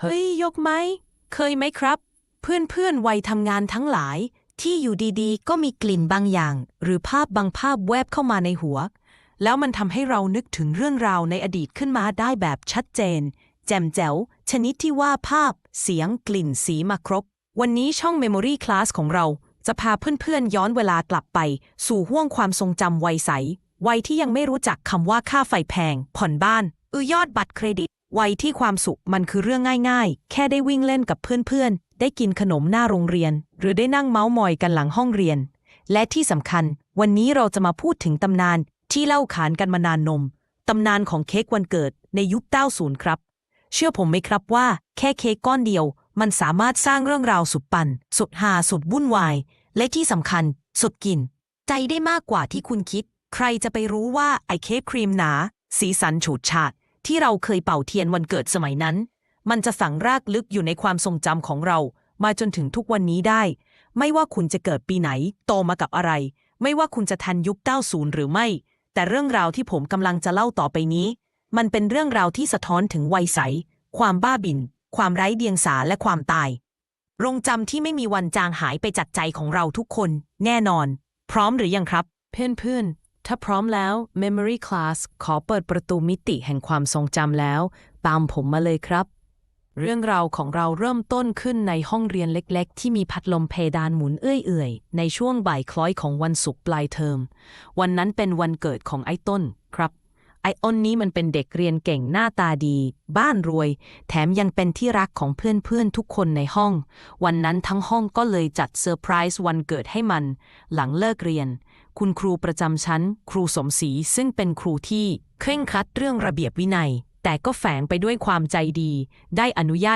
เฮ้ย ยกไหม เคยไหมครับ เพื่อนเพื่อนวัยทำงานทั้งหลาย ที่อยู่ดีๆ ก็มีกลิ่นบางอย่าง หรือภาพบางภาพแวบเข้ามาในหัว แล้วมันทำให้เรานึกถึงเรื่องราวในอดีตขึ้นมาได้แบบชัดเจน แจ่มแจ๋ว ชนิดที่ว่าภาพ เสียงกลิ่นสีมาครบ วันนี้ช่อง Memory Class ของเรา จะพาเพื่อนๆย้อนเวลากลับไป สู่ห้วงความทรงจำวัยใสวัยที่ยังไม่รู้จักคำว่าค่าไฟแพง ผ่อนบ้าน อือยอดบัตรเครดิต วัยที่ความสุขมันคือเรื่องง่ายๆ แค่ได้วิ่งเล่นกับเพื่อนๆ ได้กินขนมหน้าโรงเรียน หรือได้นั่งเมาส์มอยกันหลังห้องเรียน และที่สำคัญ วันนี้เราจะมาพูดถึงตำนานที่เล่าขานกันมานานนม ตำนานของเค้กวันเกิดในยุค 90 ครับ เชื่อผมไหมครับว่า แค่เค้กก้อนเดียว มันสามารถสร้างเรื่องราวสุดปัน สุดหาสุดวุ่นวาย และที่สำคัญ สุดกิน ใจได้มากกว่าที่คุณคิด ใครจะไปรู้ว่าไอเค้กครีมหนา สีสันฉูดฉาด ที่เราเคยเป่าเทียนวันเกิดสมัยนั้น มันจะฝังรากลึกอยู่ในความทรงจำของเรา มาจนถึงทุกวันนี้ได้ ไม่ว่าคุณจะเกิดปีไหน โตมากับอะไร ไม่ว่าคุณจะทันยุค 90 หรือไม่ แต่เรื่องราวที่ผมกำลังจะเล่าต่อไปนี้ มันเป็นเรื่องราวที่สะท้อนถึงวัยใส ความบ้าบิน ความไร้เดียงสาและความตายโรงจำที่ไม่มีวันจางหายไปจากใจของเราทุกคน แน่นอน พร้อมหรือยังครับ เพื่อนๆ ถ้าพร้อมแล้ว Memory Class ขอเปิดประตูมิติแห่งความทรงจำแล้ว ตามผมมาเลยครับ เรื่องราวของเราเริ่มต้นขึ้นในห้องเรียนเล็กๆ ที่มีพัดลมเพดานหมุนเอื้อยๆ ในช่วงบ่ายคล้อยของวันศุกร์ปลายเทอม วันนั้นเป็นวันเกิดของไอ้ต้นครับ อ้นนี้มันเป็นเด็กเรียนเก่งหน้าตาดี บ้านรวย แถมยังเป็นที่รักของเพื่อนๆทุกคนในห้อง วันนั้นทั้งห้องก็เลยจัดเซอร์ไพรส์วันเกิดให้มัน หลังเลิกเรียน คุณครูประจำชั้น ครูสมศรีซึ่งเป็นครูที่เคร่งครัดเรื่องระเบียบวินัย แต่ก็แฝงไปด้วยความใจดี ได้อนุญาต